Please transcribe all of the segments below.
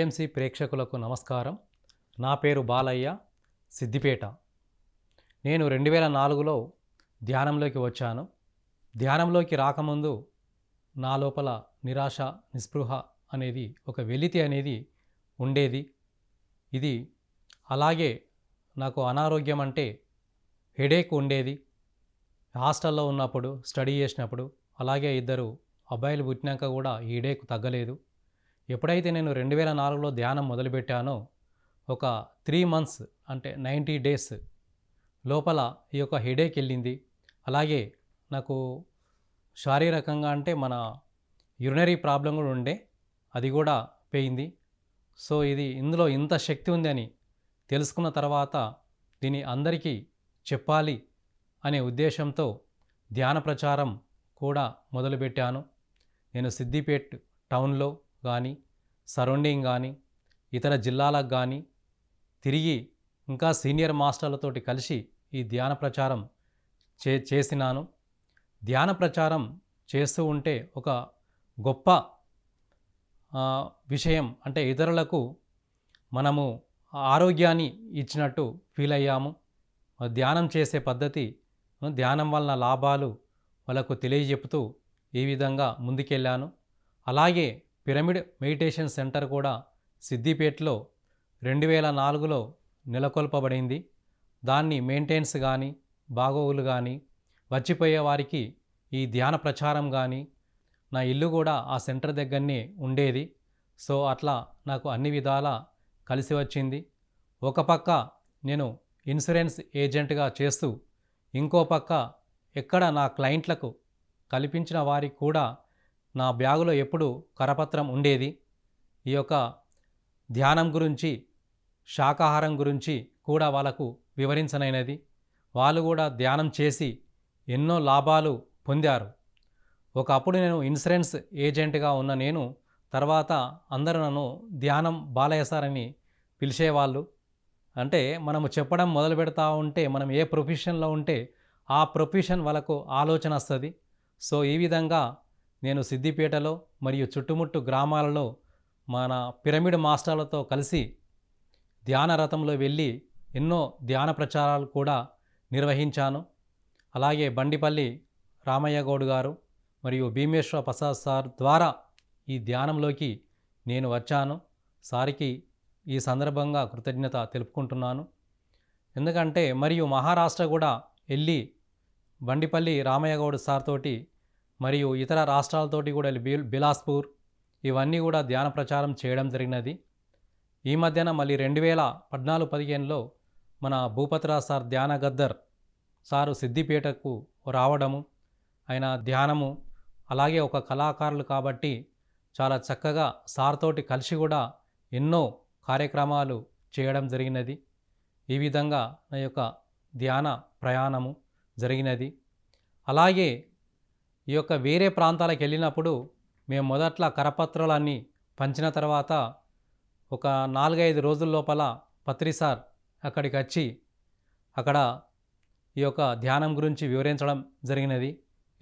PMC ప్రేక్షకులకు నమస్కారం. నా పేరు బాలయ్య సిద్దిపేట. నేను రెండు వేల నాలుగులో ధ్యానంలోకి వచ్చాను. ధ్యానంలోకి రాకముందు నా లోపల నిరాశ నిస్పృహ అనేది ఒక వెలితి అనేది ఉండేది. ఇది అలాగే నాకు అనారోగ్యం అంటే హెడేక్ ఉండేది. హాస్టల్లో ఉన్నప్పుడు స్టడీ చేసినప్పుడు అలాగే ఇద్దరు అబ్బాయిలు పుట్టినాక కూడా ఈ హెడేక్ తగ్గలేదు. ఎప్పుడైతే నేను రెండు వేల నాలుగులో ధ్యానం మొదలుపెట్టానో ఒక త్రీ మంత్స్ అంటే నైంటీ డేస్ లోపల ఈ యొక్క హెడేక్ వెళ్ళింది. అలాగే నాకు శారీరకంగా అంటే మన యురినరీ ప్రాబ్లం కూడా ఉండే అది కూడా పోయింది. సో ఇది ఇందులో ఇంత శక్తి ఉందని తెలుసుకున్న తర్వాత దీన్ని అందరికీ చెప్పాలి అనే ఉద్దేశంతో ధ్యాన ప్రచారం కూడా మొదలుపెట్టాను. నేను సిద్దిపేట్ టౌన్లో కానీ సరౌండింగ్ కానీ ఇతర జిల్లాలకు కానీ తిరిగి ఇంకా సీనియర్ మాస్టర్లతోటి కలిసి ఈ ధ్యాన ప్రచారం చే చేసినాను. ధ్యాన ప్రచారం చేస్తూ ఉంటే ఒక గొప్ప విషయం అంటే ఇతరులకు మనము ఆరోగ్యాన్ని ఇచ్చినట్టు ఫీల్ అయ్యాము. ధ్యానం చేసే పద్ధతి ధ్యానం వలన లాభాలు వాళ్ళకు తెలియజెపుతూ ఈ విధంగా ముందుకెళ్ళాను. అలాగే పిరమిడ్ మెడిటేషన్ సెంటర్ కూడా సిద్దిపేటలో రెండు వేల నాలుగులో నెలకొల్పబడింది. దాన్ని మెయింటెన్స్ కానీ బాగోగులు కానీ వచ్చిపోయే వారికి ఈ ధ్యాన ప్రచారం కానీ నా ఇల్లు కూడా ఆ సెంటర్ దగ్గరనే ఉండేది. సో అట్లా నాకు అన్ని విధాల కలిసి వచ్చింది. ఒక పక్క నేను ఇన్సూరెన్స్ ఏజెంట్గా చేస్తూ ఇంకో పక్క ఎక్కడ నా క్లయింట్లకు కల్పించిన వారికి కూడా నా బ్యాగులో ఎప్పుడు కరపత్రం ఉండేది? ఈ యొక్క ధ్యానం గురించి శాకాహారం గురించి కూడా వాళ్ళకు వివరించనైనది. వాళ్ళు కూడా ధ్యానం చేసి ఎన్నో లాభాలు పొందారు. ఒకప్పుడు నేను ఇన్సూరెన్స్ ఏజెంట్గా ఉన్న నేను తర్వాత అందరూ నన్ను ధ్యానం బాలయ్య సార్ అని పిలిచేవాళ్ళు. అంటే మనము చెప్పడం మొదలు పెడతా ఉంటే మనం ఏ ప్రొఫెషన్లో ఉంటే ఆ ప్రొఫెషన్ వాళ్ళకు ఆలోచన వస్తుంది. సో ఈ విధంగా నేను సిద్దిపేటలో మరియు చుట్టుముట్టు గ్రామాలలో మన పిరమిడ్ మాస్టర్లతో కలిసి ధ్యాన రథంలో వెళ్ళి ఎన్నో ధ్యాన ప్రచారాలు కూడా నిర్వహించాను. అలాగే బండిపల్లి రామయ్య గౌడ్ గారు మరియు భీమేశ్వర ప్రసాద్ సార్ ద్వారా ఈ ధ్యానంలోకి నేను వచ్చాను. సారికి ఈ సందర్భంగా కృతజ్ఞత తెలుపుకుంటున్నాను. ఎందుకంటే మరియు మహారాష్ట్ర కూడా వెళ్ళి బండిపల్లి రామయ్య గౌడ్ సార్ తోటి మరియు ఇతర రాష్ట్రాలతోటి కూడా బిల్ బిలాస్పూర్ ఇవన్నీ కూడా ధ్యాన ప్రచారం చేయడం జరిగినది. ఈ మధ్యన మళ్ళీ రెండు వేల పద్నాలుగు పదిహేనులో మన భూపతిరాజ్ సార్ ధ్యాన గద్దర్ సారు సిద్దిపేటకు రావడము ఆయన ధ్యానము అలాగే ఒక కళాకారులు కాబట్టి చాలా చక్కగా సార్ తోటి కలిసి కూడా ఎన్నో కార్యక్రమాలు చేయడం జరిగినది. ఈ విధంగా నా యొక్క ధ్యాన ప్రయాణము జరిగినది. అలాగే ఈ యొక్క వేరే ప్రాంతాలకు వెళ్ళినప్పుడు మేము మొదట్లో కరపత్రాలన్నీ పంచిన తర్వాత ఒక నాలుగైదు రోజుల లోపల పత్రి సార్ అక్కడికి వచ్చి అక్కడ ఈ యొక్క ధ్యానం గురించి వివరించడం జరిగినది.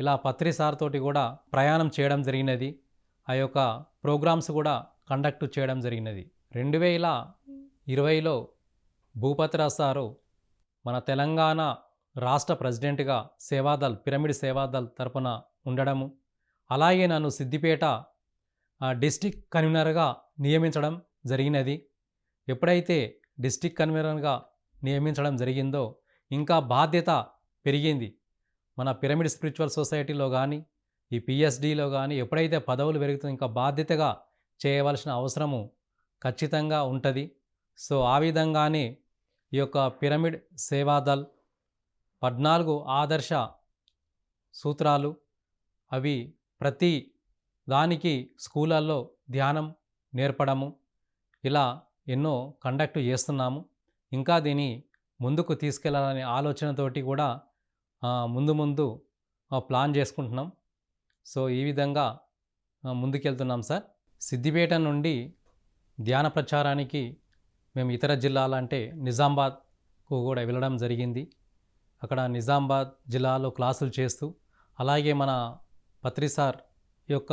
ఇలా పత్రి తోటి కూడా ప్రయాణం చేయడం జరిగినది. ఆ యొక్క ప్రోగ్రామ్స్ కూడా కండక్ట్ చేయడం జరిగినది. రెండు వేల ఇరవైలో భూపతిరాజ్ సారు మన తెలంగాణ రాష్ట్ర ప్రెసిడెంట్గా సేవాదల్ పిరమిడ్ సేవాదల్ తరపున ఉండడము. అలాగే నన్ను సిద్దిపేట డిస్టిక్ కన్వీనర్గా నియమించడం జరిగినది. ఎప్పుడైతే డిస్టిక్ కన్వీనర్గా నియమించడం జరిగిందో ఇంకా బాధ్యత పెరిగింది. మన పిరమిడ్ స్పిరిచువల్ సొసైటీలో కానీ ఈ పిఎస్డిలో కానీ ఎప్పుడైతే పదవులు పెరుగుతుందో ఇంకా బాధ్యతగా చేయవలసిన అవసరము ఖచ్చితంగా ఉంటుంది. సో ఆ విధంగానే ఈ యొక్క పిరమిడ్ సేవాదల్ పద్నాలుగు ఆదర్శ సూత్రాలు అవి ప్రతి దానికి స్కూళ్ళల్లో ధ్యానం నేర్పడము. ఇలా ఎన్నో కండక్ట్ చేస్తున్నాము. ఇంకా దీన్ని ముందుకు తీసుకెళ్ళాలనే ఆలోచనతోటి కూడా ముందు ముందు ప్లాన్ చేసుకుంటున్నాం. సో ఈ విధంగా ముందుకెళ్తున్నాం సార్. సిద్దిపేట నుండి ధ్యాన ప్రచారానికి మేము ఇతర జిల్లాలంటే నిజామాబాద్కు కూడా వెళ్ళడం జరిగింది. అక్కడ నిజామాబాద్ జిల్లాలో క్లాసులు చేస్తూ అలాగే మన పత్రి సార్ యొక్క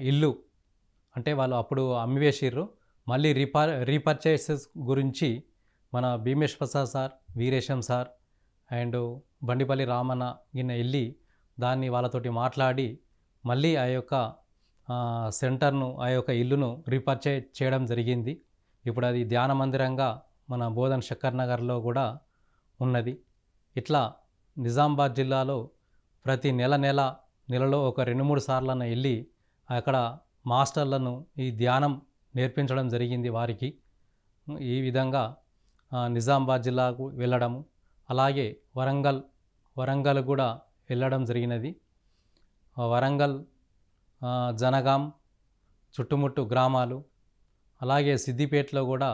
ఇల్లు అంటే వాళ్ళు అప్పుడు అమ్మివేసిర్రు. మళ్ళీ రీపా రీపర్చేసెస్ గురించి మన Bhimesh Prasad sir Veeresham sir and Bandipalli Ramanna గిన్నె వెళ్ళి దాన్ని వాళ్ళతోటి మాట్లాడి మళ్ళీ ఆ యొక్క సెంటర్ను ఆ యొక్క ఇల్లును రీపర్చే చేయడం జరిగింది. ఇప్పుడు అది ధ్యాన మందిరంగా మన బోధన్ శక్కర్ నగర్లో కూడా ఉన్నది. ఇట్లా నిజామాబాద్ జిల్లాలో ప్రతి నెల నెల నెలలో ఒక రెండు మూడు సార్లన్న వెళ్ళి అక్కడ మాస్టర్లను ఈ ధ్యానం నేర్పించడం జరిగింది వారికి. ఈ విధంగా నిజామాబాద్ జిల్లాకు వెళ్ళడము అలాగే వరంగల్ వరంగల్ కూడా వెళ్ళడం జరిగినది. వరంగల్ జనగాం చుట్టుముట్టు గ్రామాలు అలాగే సిద్దిపేటలో కూడా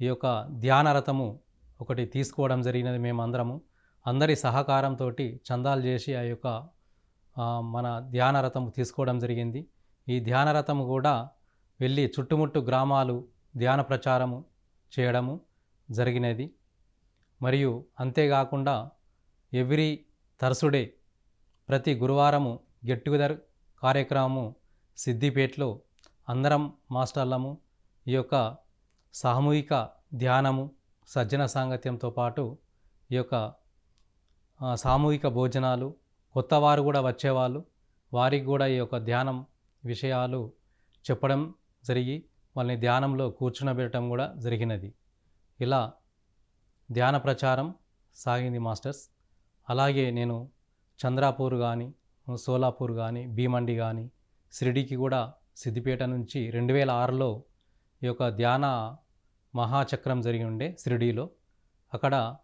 ఈ యొక్క ధ్యాన రథము ఒకటి తీసుకోవడం జరిగినది మేమందరము. అందరి సహకారంతో చందాలు చేసి ఆ యొక్క మన ధ్యానరథము తీసుకోవడం జరిగింది. ఈ ధ్యాన కూడా వెళ్ళి చుట్టుముట్టు గ్రామాలు ధ్యాన ప్రచారము చేయడము జరిగినది. మరియు అంతేకాకుండా ఎవ్రీ థర్సుడే ప్రతి గురువారము గెట్ టుగెదర్ కార్యక్రమము సిద్దిపేటలో అందరం మాస్టర్లము ఈ యొక్క సామూహిక ధ్యానము సజ్జన సాంగత్యంతో పాటు ఈ యొక్క సామూహిక భోజనాలు కొత్తవారు కూడా వచ్చేవాళ్ళు. వారికి కూడా ఈ యొక్క ధ్యానం విషయాలు చెప్పడం జరిగి వాళ్ళని ధ్యానంలో కూర్చునబెట్టడం కూడా జరిగినది. ఇలా ధ్యాన ప్రచారం సాగింది మాస్టర్స్. అలాగే నేను చంద్రాపూర్ కానీ సోలాపూర్ కానీ భీమండి కానీ షిరిడీకి కూడా సిద్దిపేట నుంచి రెండు వేల ఆరులో ఈ యొక్క ధ్యాన మహాచక్రం జరిగి ఉండే షిరిడీలో. అక్కడ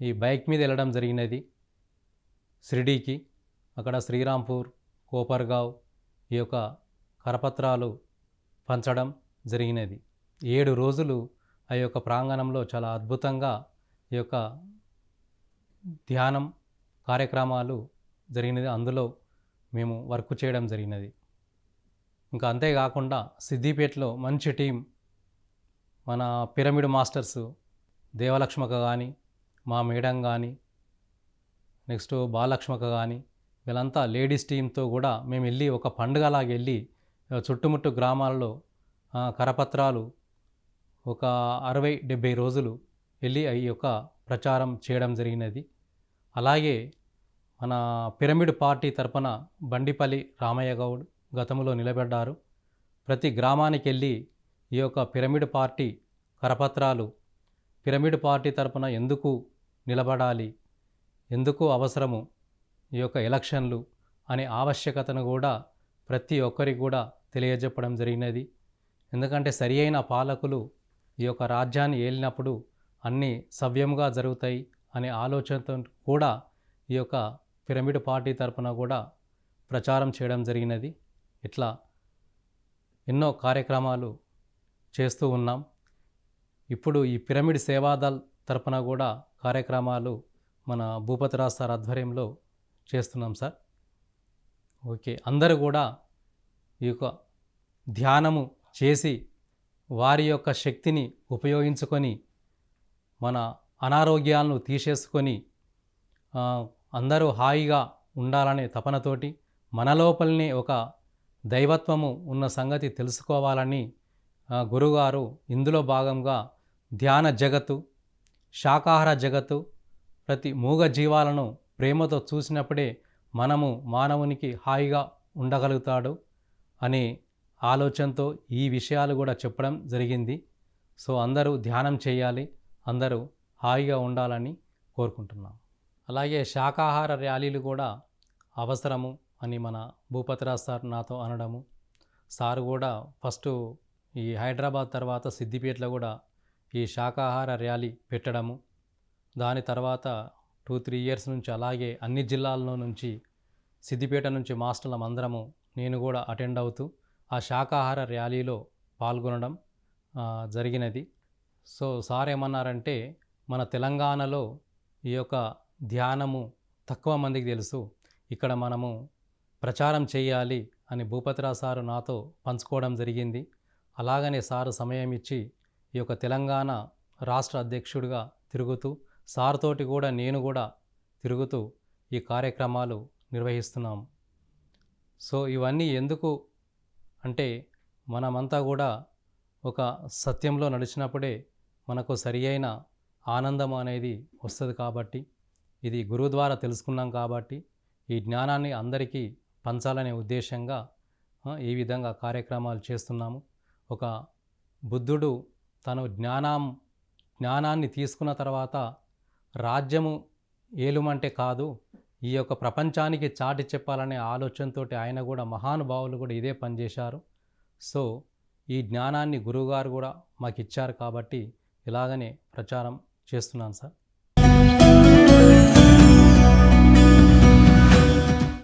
ఈ బైక్ మీద వెళ్ళడం జరిగినది. షిరిడీకి అక్కడ శ్రీరాంపూర్ కోపర్గావ్ ఈ యొక్క కరపత్రాలు పంచడం జరిగినది. ఏడు రోజులు ఆ యొక్క ప్రాంగణంలో చాలా అద్భుతంగా ఈ యొక్క ధ్యానం కార్యక్రమాలు జరిగినది. అందులో మేము వర్క్ చేయడం జరిగినది. ఇంకా అంతేకాకుండా సిద్దిపేటలో మంచి టీం మన పిరమిడ్ మాస్టర్స్ దేవలక్ష్మక కానీ మా మేడం కానీ నెక్స్ట్ బాలక్ష్మక కానీ వీళ్ళంతా లేడీస్ టీంతో కూడా మేము వెళ్ళి ఒక పండుగలాగా వెళ్ళి చుట్టుముట్టు గ్రామాలలో కరపత్రాలు ఒక అరవై డెబ్భై రోజులు వెళ్ళి ఈ యొక్క ప్రచారం చేయడం జరిగినది. అలాగే మన పిరమిడ్ పార్టీ తరపున బండిపల్లి రామయ్య గౌడ్ గతంలో నిలబడ్డారు. ప్రతి గ్రామానికి వెళ్ళి ఈ యొక్క పిరమిడ్ పార్టీ కరపత్రాలు పిరమిడ్ పార్టీ తరపున ఎందుకు నిలబడాలి ఎందుకు అవసరము? ఈ యొక్క ఎలక్షన్లు అనే ఆవశ్యకతను కూడా ప్రతి ఒక్కరికి కూడా తెలియజెప్పడం జరిగినది. ఎందుకంటే సరి అయిన పాలకులు ఈ యొక్క రాజ్యాన్ని ఏలినప్పుడు అన్నీ సవ్యంగా జరుగుతాయి అనే ఆలోచనతో కూడా ఈ యొక్క పిరమిడ్ పార్టీ తరపున కూడా ప్రచారం చేయడం జరిగినది. ఇట్లా ఎన్నో కార్యక్రమాలు చేస్తూ ఉన్నాం. ఇప్పుడు ఈ పిరమిడ్ సేవాదల్ తరపున కూడా కార్యక్రమాలు మన భూపతిరాజ్ సార్ ఆధ్వర్యంలో చేస్తున్నాం సార్. ఓకే అందరూ కూడా ఈ యొక్క ధ్యానము చేసి వారి యొక్క శక్తిని ఉపయోగించుకొని మన అనారోగ్యాలను తీసేసుకొని అందరూ హాయిగా ఉండాలనే తపనతోటి మన లోపలనే ఒక దైవత్వము ఉన్న సంగతి తెలుసుకోవాలని గురుగారు ఇందులో భాగంగా ధ్యాన జగత్తు శాకాహార జగత్తు ప్రతి మూగ జీవాలను ప్రేమతో చూసినప్పుడే మనము మానవునికి హాయిగా ఉండగలుగుతాడు అనే ఆలోచనతో ఈ విషయాలు కూడా చెప్పడం జరిగింది. సో అందరూ ధ్యానం చేయాలి అందరూ హాయిగా ఉండాలని కోరుకుంటున్నాం. అలాగే శాకాహార ర్యాలీలు కూడా అవసరము అని మన భూపతిరాజ్ సార్ నాతో అనడము సార్ కూడా ఫస్ట్ ఈ హైదరాబాద్ తర్వాత సిద్దిపేటలో కూడా ఈ శాకాహార ర్యాలీ పెట్టడము దాని తర్వాత టూ త్రీ ఇయర్స్ నుంచి అలాగే అన్ని జిల్లాల్లో నుంచి సిద్దిపేట నుంచి మాస్టర్లం అందరము నేను కూడా అటెండ్ అవుతూ ఆ శాకాహార ర్యాలీలో పాల్గొనడం జరిగినది. సో సార్ ఏమన్నారంటే మన తెలంగాణలో ఈ యొక్క ధ్యానము తక్కువ మందికి తెలుసు. ఇక్కడ మనము ప్రచారం చేయాలి అని భూపతిరావు సారు నాతో పంచుకోవడం జరిగింది. అలాగనే సారు సమయం ఇచ్చి ఈ యొక్క తెలంగాణ రాష్ట్ర అధ్యక్షుడిగా తిరుగుతూ సార్ తోటి కూడా నేను కూడా తిరుగుతూ ఈ కార్యక్రమాలు నిర్వహిస్తున్నాం. సో ఇవన్నీ ఎందుకు అంటే మనమంతా కూడా ఒక సత్యంలో నడిచినప్పుడే మనకు సరి అయిన ఆనందం అనేది వస్తుంది కాబట్టి ఇది గురువు ద్వారా తెలుసుకున్నాం కాబట్టి ఈ జ్ఞానాన్ని అందరికీ పంచాలనే ఉద్దేశంగా ఈ విధంగా కార్యక్రమాలు చేస్తున్నాము. ఒక బుద్ధుడు తను జ్ఞానం జ్ఞానాన్ని తీసుకున్న తర్వాత రాజ్యము ఏలుమంటే కాదు ఈ యొక్క ప్రపంచానికి చాటి చెప్పాలనే ఆలోచనతో ఆయన కూడా మహానుభావులు కూడా ఇదే పనిచేశారు సో ఈ జ్ఞానాన్ని గురువుగారు కూడా మాకు ఇచ్చారు కాబట్టి ఇలాగనే ప్రచారం చేస్తున్నాను సార్.